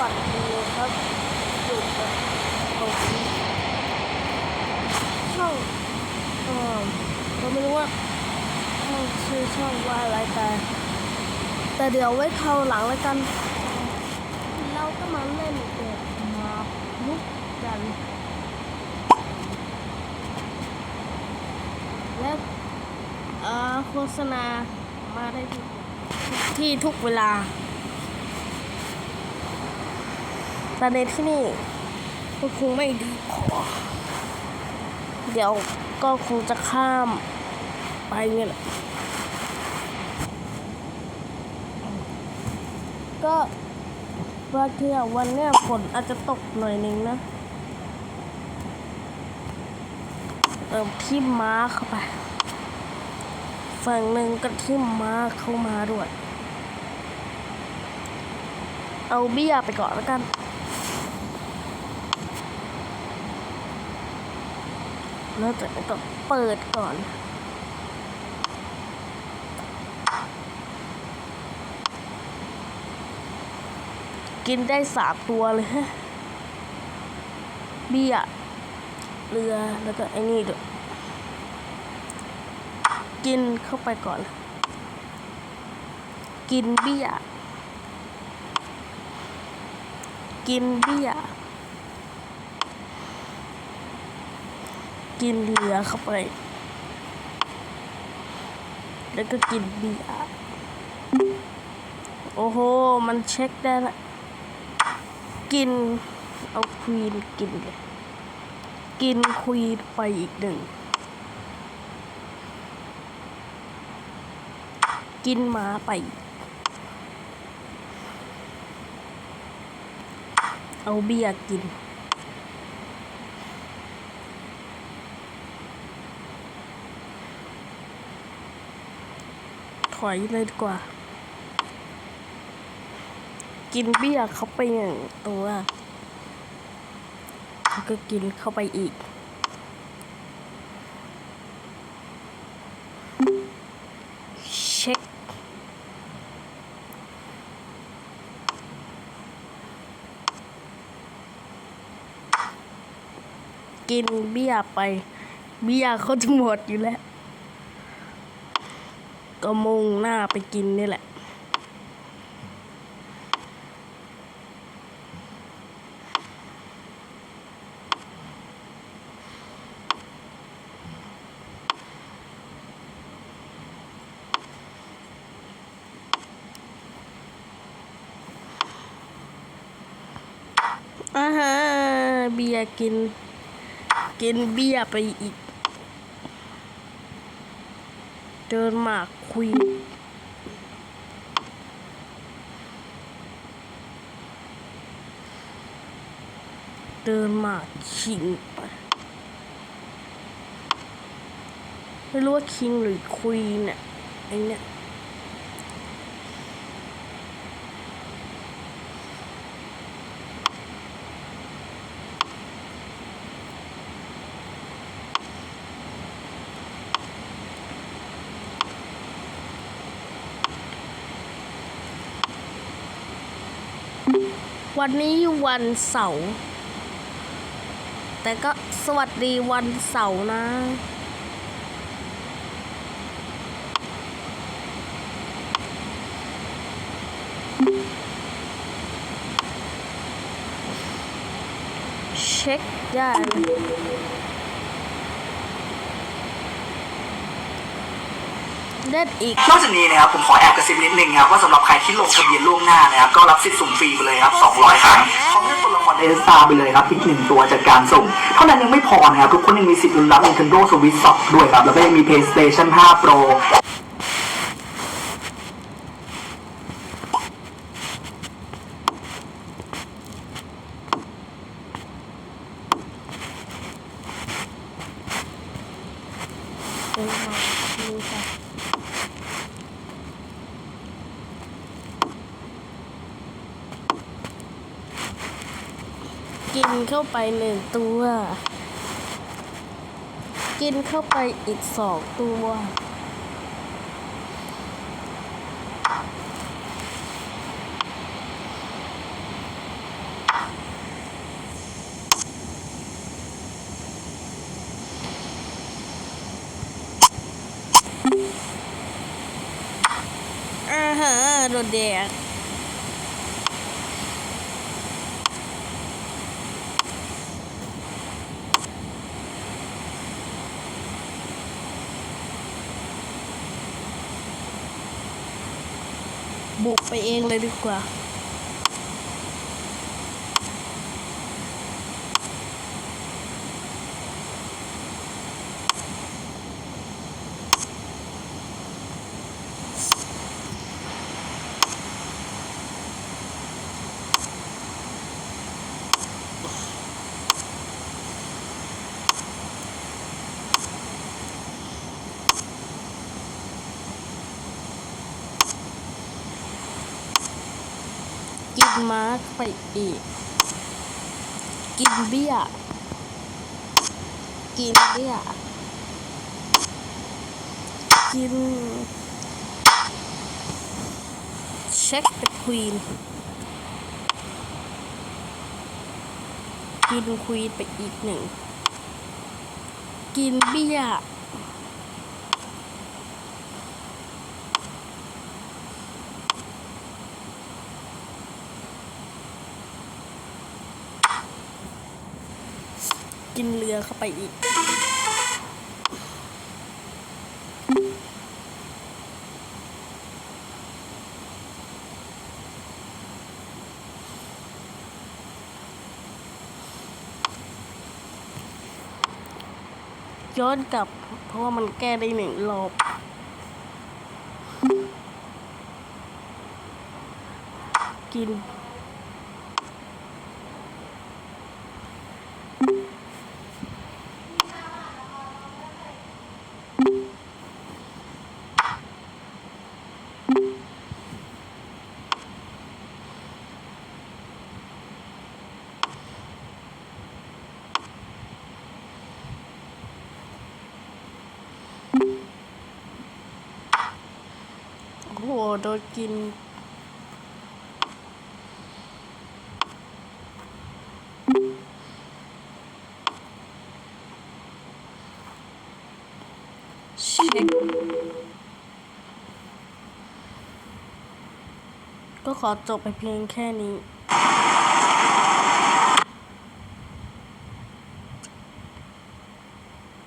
วัสดีครับอยู่กับผมช่องเออผมไม่รู้ว่าช่องชื่อช่องว่าอะไรแต่ แต่เดี๋ยวไว้คราวหลังแล้วกัน เราก็มาเล่นเกมมาลุกกัน และเอ่อโฆษณามาได้ทุกที่ทุกเวลา แต่ในที่นี่ก็คงไม่ดีพอเดี๋ยวก็คงจะข้ามไปเนี่ยแหละก็ว่าเที่ยววันเนี้ยฝนอาจจะตกหน่อยหนึงนะเติมที่ม้าเข้าไป ฝั่งหนึ่งก็ที่ม้าเข้ามาด้วย เอาเบี้ยไปก่อนแล้วกัน แล้วจะต้องเปิดก่อนกินได้สามตัวเลยฮะเบี้ยเรือแล้วก็ไอ้นี่ด้วยกินเข้าไปก่อน กินเบี้ยกินเบี้ย กินเหลือเข้าไป แล้วก็กินเบียร์โอ้โห มันเช็คได้ละกิน เอาควีนกินเลยกินควีนไปอีกหนึ่ง กินหมาไปเอาเบียร์กิน ถอยเลยดีกว่า กินเบี้ยเขาไปหนึ่งตัวแล้วก็กินเข้าไปอีก เช็คกินเบี้ยไป เบี้ยเขาจะหมดอยู่แล้ว ก็มุ่งหน้าไปกินนี่แหละอ่าฮะเบียร์กิน กินเบียร์ไปอีก เดินมาคุย เดินมาคิงไปไม่รู้ว่าคิงหรือควีนเนี่ยไอเนี่ย วันนี้วันเสาร์แต่ก็สวัสดีวันเสาร์นะเช็คได้ เล่นอีก นอกจากนี้นะครับผมขอแอบกระซิบนิดนึงครับว่าสำหรับใครที่ลงทะเบียนล่วงหน้านะครับก็รับสิทธิ์สุ่มฟรีไปเลยครับ200 ครั้งพร้อมได้ตัวรางวัลเอสตาไปเลยครับอีกหนึ่งตัวจากการสุ่มเท่านั้นยังไม่พอนะครับทุกคนยังมีสิทธิ์ลุ้นรับ Nintendo Switch 2ด้วยครับแล้วก็ยังมี PlayStation 5 Pro กินเข้าไปหนึ่งตัว กินเข้าไปอีกสองตัว อ่าฮะโดนแดก บุกไปเองเลยดีกว่า นมาร์กไปอีก กินเบี้ย กินเบี้ย กิน เช็คเป็นควีน กินควีนไปอีกหนึ่ง กินเบี้ย กินเรือเข้าไปอีก ย้อนกลับ เพราะว่ามันแก้ได้หนึ่งรอบกิน โดนกิน เช็ค ก็ขอจบไปเพียงแค่นี้